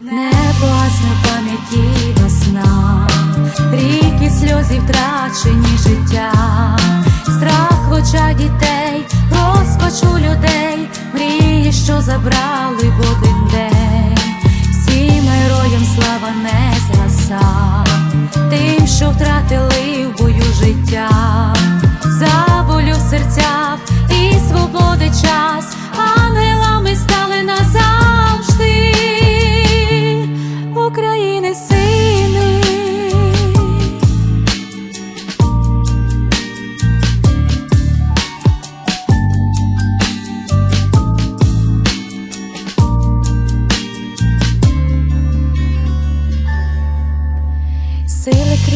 Не погасне пам'яті весна, ріки сльозів втрачені життя, страх в очах дітей, розпач у людей, мрії, що забрали в один день, всім героям слава не згаса, тим, що втратили в бою життя, за волю в серцях і свободи час,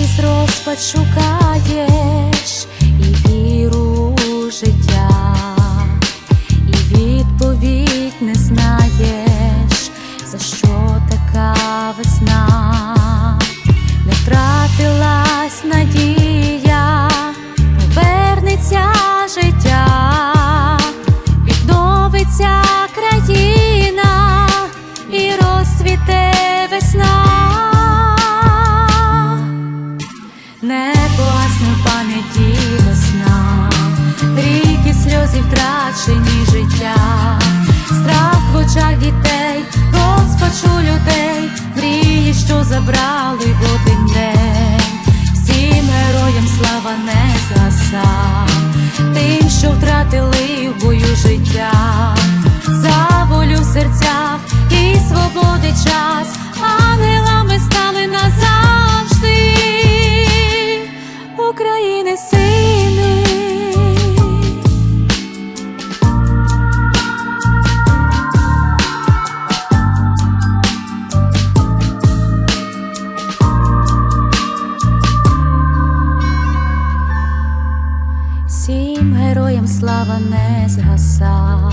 крізь розпад шукаєш забрали в один день, всім героям слава не згаса, тим, що втратили в бою життя, героям слава не згаса,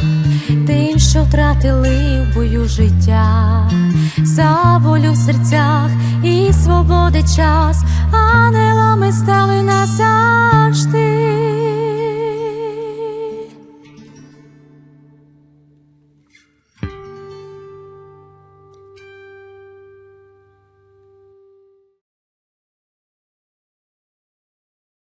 тим, що втратили в бою життя, за волю в серцях і свободи час, ангелами стали назавжди.